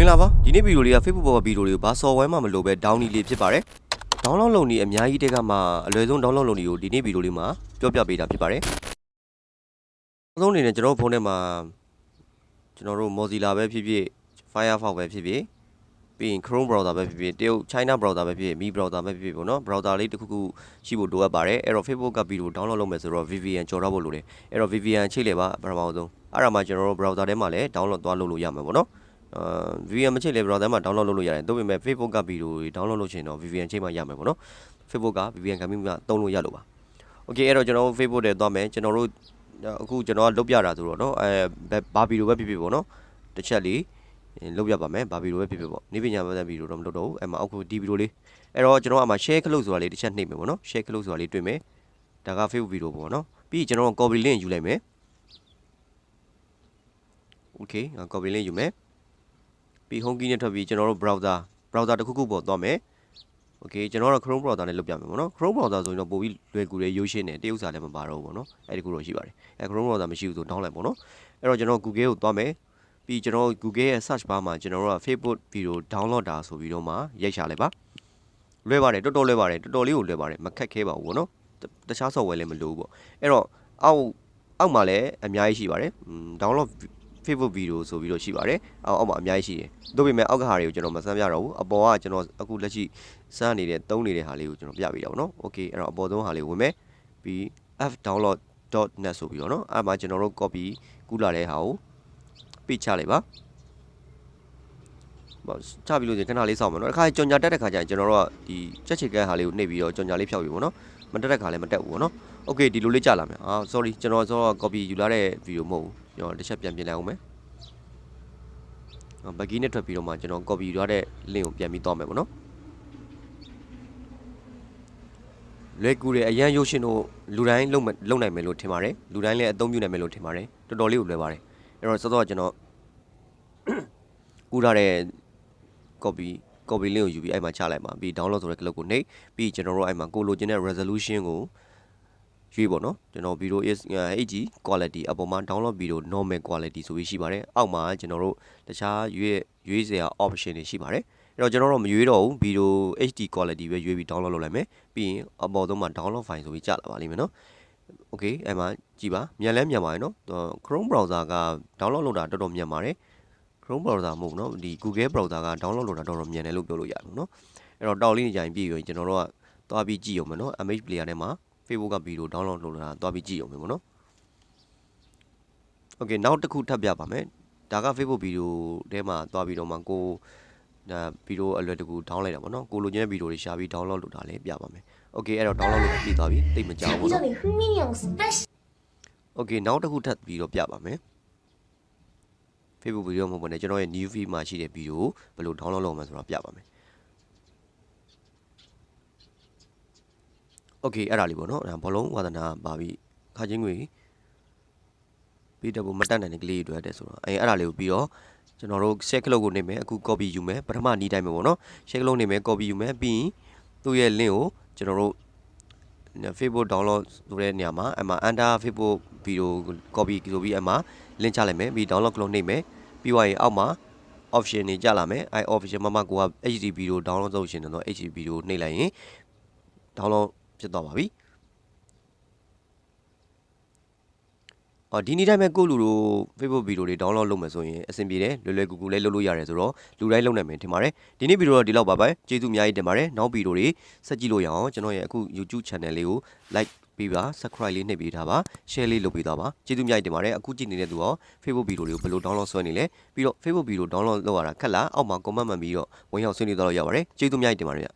င်္ဂလာပါဒီနေ့ဗီဒီယိုလေးက Facebook ပေါ်ကဗီဒီယိုလေးကိုဘာ software မှမလိုပဲ download လေးဖြစ်ပါတယ် download လုပ်နေအများကြီးတဲကမှအလွယ်ဆုံး download လုပ်နေကိုဒီနေ့ဗီဒီယိုလေးမှာပြောပြပေးတာဖြစ်ပါတယ်အဆုံးအနေနဲ့ကျွန်တော်တို့ဖုန်းထဲမှာကျွန်တော်တို့ Mozilla ပဲဖြစ်ဖြစ် Firefox ပဲဖြစ်ဖြစ်ပြီးရင် Chrome browser ပဲဖြစ်ဖြစ်တရုတ် China browser ပဲဖြစ်ဖြစ် Mi browser ပဲဖြစ်ဖြစ်ပေါ့နော် browser လေးတစ်ခုခုရှိဖို့လိုအပ်ပါတယ်အဲ့တော့ Facebook ကဗီဒီယို download လုပ်မယ်ဆိုတော့ VPN ကျော်တော့ဖို့လိုတယ်အဲ့တော့ VPN ချိတ်လေပါပထမဆုံးအဲ့ဒါမှကျွန်တော်တို့ browser ထဲမှာလည်း download သွားလုပ်လို့ရမှာပေါ့နော် အာ VPN မချိတ်လဲ browser မှာ download လုပ်လို့ရတယ်သို့ပေမဲ့ Facebook ကဗီဒီယိုတွေ download လုပ်ချင်တော့ VPN ချိတ်မှရမယ်ပေါ့နော် Facebook က VPN ကမိမတုံးလို့ရလို့ပါ Okay အဲ့တော့ကျွန်တော်တို့ Facebook တွေသွားမယ်ကျွန်တော်တို့အခုကျွန်တော်ကလုတ်ပြတာဆိုတော့နော်အဲဘာဗီဒီယိုပဲဖြစ်ဖြစ်ပေါ့နော်တစ်ချက်လေးလုတ်ပြပါမယ်ဘာဗီဒီယိုပဲဖြစ်ဖြစ်ပေါ့နေပညာပတ်သက်ဗီဒီယိုတော့မလုပ်တော့ဘူးအဲ့မှာအခုဒီဗီဒီယိုလေးအဲ့တော့ကျွန်တော်ကမှာ share ခလုတ်ဆိုတာလေးတစ်ချက်နှိပ်မယ်ပေါ့နော် share ခလုတ်ဆိုတာလေးတွေ့မယ်ဒါက Facebook ဗီဒီယိုပေါ့နော်ပြီးကျွန်တော်က copy link ယူလိုက်မယ် Okay copy link ယူမယ် ပြီး home key နဲ့ထွက်ပြီးကျွန်တော်တို့ browser browser တစ်ခုခုပေါ်သွားမယ်။ Okay ကျွန်တော်တို့ Chrome browser နဲ့လုပ်ပြမယ်ပေါ့နော် Chrome browser ဆိုရင်တော့ပိုပြီးလွယ်ကူတယ်ရိုးရှင်းတယ်တရုပ်စာလည်းမပါတော့ဘူးပေါ့နော်အဲ့ဒီခုတော့ရှိပါတယ်အဲ Chrome browser မရှိဘူးဆို down လိုက်ပေါ့နော်အဲ့တော့ကျွန်တော် Google ကိုသွားမယ်ပြီးကျွန်တော် Google ရဲ့ search bar မှာကျွန်တော်တို့က Facebook video download တာဆိုပြီးတော့မှရိုက်ရှာလိုက်ပါလွယ်ပါတယ်တော်တော်လွယ်ပါတယ်တော်တော်လေးကိုလွယ်ပါတယ်မခက်ခဲပါဘူးပေါ့နော်တခြား software လည်းမလိုဘူးပေါ့အဲ့တော့အောက်အောက်မှာလည်းအများကြီးရှိပါတယ် download Facebook video ဆိုပြီးတော့ရှိပါတယ်အောက်အောက်မှာအများကြီးရှိတယ်တို့ပေမဲ့အောက်ကဟာတွေကိုကျွန်တော်မစမ်းပြတော့ဘူးအပေါ်ကကျွန်တော်အခုလက်ရှိစမ်းနေတဲ့သုံးနေတဲ့ဟာလေးကိုကျွန်တော်ပြပေးတာပေါ့နော် Okay အဲ့တော့အပေါ်ဆုံးဟာလေးဝင်မယ်ပြီး fdownload.net ဆိုပြီးတော့နော်အဲ့မှာကျွန်တော်တို့ copy ကူးလာတဲ့ဟာကိုပိတ်ချလိုက်ပါချပြီးလို့ခဏလေးစောင့်မယ်နော်တစ်ခါကြော်ညာတက်တဲ့ခါကျရင်ကျွန်တော်တို့ကဒီချက်ချက်ကန်းဟာလေးကိုနှိပ်ပြီးတော့ကြော်ညာလေးဖြောက်ပြီပေါ့နော်မတက်တဲ့ခါလည်းမတက်ဘူးပေါ့နော် Okay ဒီလိုလေးကြာလာမယ်အာ sorry ကျွန်တော်ဆိုတော့ copy ယူလာတဲ့ video မဟုတ်ဘူး ကျွန်တော်တစ်ချက်ပြန်ပြင်လိုက်အောင်မယ်ဘဂီနဲ့ထွက်ပြီးတော့မှကျွန်တော် copy ယူထားတဲ့ link ကိုပြန်ပြီးသွားမယ်ပေါ့နော်လွယ်ကူတယ်အရန်ရုပ်ရှင်တို့လူတိုင်းလုံလုံနိုင်မယ်လို့ထင်ပါတယ်လူတိုင်းလည်းအသုံးပြုနိုင်မယ်လို့ထင်ပါတယ်တော်တော်လေးကိုလွယ်ပါတယ်အဲ့တော့စောစောကျွန်တော်ကူးထားတဲ့ copy copy link ကိုယူပြီးအဲ့မှာချလိုက်ပါပြီး download ဆိုတဲ့ clip ကိုနှိပ်ပြီးကျွန်တော်တို့အဲ့မှာကိုလိုချင်တဲ့ resolution ကို ရွေးပေါ့နော်ကျွန်တော် Vero is HD quality အပေါ်မှာ download Vero normal quality ဆိုပြီးရှိပါတယ်အောက်မှာကျွန်တော်တို့တခြားရွေးရွေးစရာ option တွေရှိပါတယ်အဲ့တော့ကျွန်တော်တို့မရွေးတော့ဘူး Vero HD quality ပဲရွေးပြီး download လုပ်လိုက်မယ်ပြီးရင်အပေါ်ဆုံးမှာ download file ဆိုပြီးကျလာပါလိမ့်မယ်နော် okay အဲ့မှာကြည့်ပါမြန်လဲမြန်ပါတယ်နော် Chrome browser က download လုပ်တာတော်တော်မြန်ပါတယ် Chrome browser မဟုတ်နော်ဒီ Google browser က download လုပ်တာတော်တော်မြန်တယ်လို့ပြောလို့ရတယ်နော်အဲ့တော့တောက်လေးနေကြရင်ပြည့်ရင်ကျွန်တော်တို့ကသွားပြီးကြည့်အောင်မယ်နော် MH player ထဲမှာ Facebook ကဗီဒီယို download လုပ်လာတာသွားပြီးကြည့်အောင်ပဲပေါ့နော်။ Okay နောက်တစ်ခုထပ်ပြပါမယ်။ဒါက Facebook ဗီဒီယိုထဲမှာသွားပြီးတော့မှကိုဒါဗီဒီယိုအလွယ်တကူ download လိုက်တာပေါ့နော်။ကိုလိုချင်တဲ့ဗီဒီယိုတွေရှာပြီး download လုပ်တာလည်းပြပါမယ်။ Okay အဲ့တော့ download လုပ်ပြီးသွားပြီ။တိတ်မကြောက်ဘူး။ Okay နောက်တစ်ခုထပ်ပြီးတော့ပြပါမယ်။ Facebook ဗီဒီယိုမဟုတ်ပါနဲ့ကျွန်တော်ရဲ့ new feed မှာရှိတဲ့ဗီဒီယိုကိုဘယ်လို download လုပ်မှဆိုတာပြပါမယ်။ Okay အဲ့ဒါလေးပေါ့နော်ဒါဘောလုံးဝါသနာပါပြီခါချင်းငွေပြီးတော့မတက်နိုင်တဲ့ကလေးတွေတွေ့ရတယ်ဆိုတော့အဲအဲ့ဒါလေးကိုပြီးတော့ကျွန်တော်တို့ share ကလုတ်ကိုနေမယ်အခု copy ယူမယ်ပထမနီးတိုင်းပဲပေါ့နော် share ကလုတ်နေမယ် copy ယူမယ်ပြီးရင်သူ့ရဲ့ link ကိုကျွန်တော်တို့ Facebook download ဆိုတဲ့နေရာမှာအမှ under Facebook video copy ဆိုပြီးအမှ link ချလိုက်မယ်ပြီး download ကလုတ်နေမယ်ပြီးသွားရင်အောက်မှာ option တွေကြလာမယ်အဲ option မှာမှကိုက HD video download လုပ်ရှင်တော့ HD video နှိပ်လိုက်ရင် download ဖြစ်သွားပါပြီအော်ဒီနေ့တိုင်းပဲကိုလူတို့ Facebook ဗီဒီယိုတွေ download လုပ်မယ်ဆိုရင်အဆင်ပြေတယ်လွယ်လွယ်ကူကူလေးလုပ်လို့ရတယ်ဆိုတော့လူတိုင်းလုပ်နိုင်မယ်ထင်ပါတယ်ဒီနေ့ဗီဒီယိုတော့ဒီလောက်ပါပဲကျေးဇူးအများကြီးတင်ပါတယ်နောက်ဗီဒီယိုတွေဆက်ကြည့်လို့ရအောင်ကျွန်တော်ရဲ့အခု YouTube channel လေးကို like ပေးပါ subscribe လေးနှိပ်ပေးထားပါ share လေးလုပ်ပေးသွားပါကျေးဇူးအများကြီးတင်ပါတယ်အခုကြည့်နေတဲ့သူရော Facebook ဗီဒီယိုတွေကိုဘယ်လို download ဆွဲနေလဲပြီးတော့ Facebook ဗီဒီယို download လုပ်ရတာခက်လားအောက်မှာ comment မှန်ပြီးတော့ဝင်ရောက်ဆွေးနွေးသွားလို့ရပါတယ်ကျေးဇူးအများကြီးတင်ပါတယ်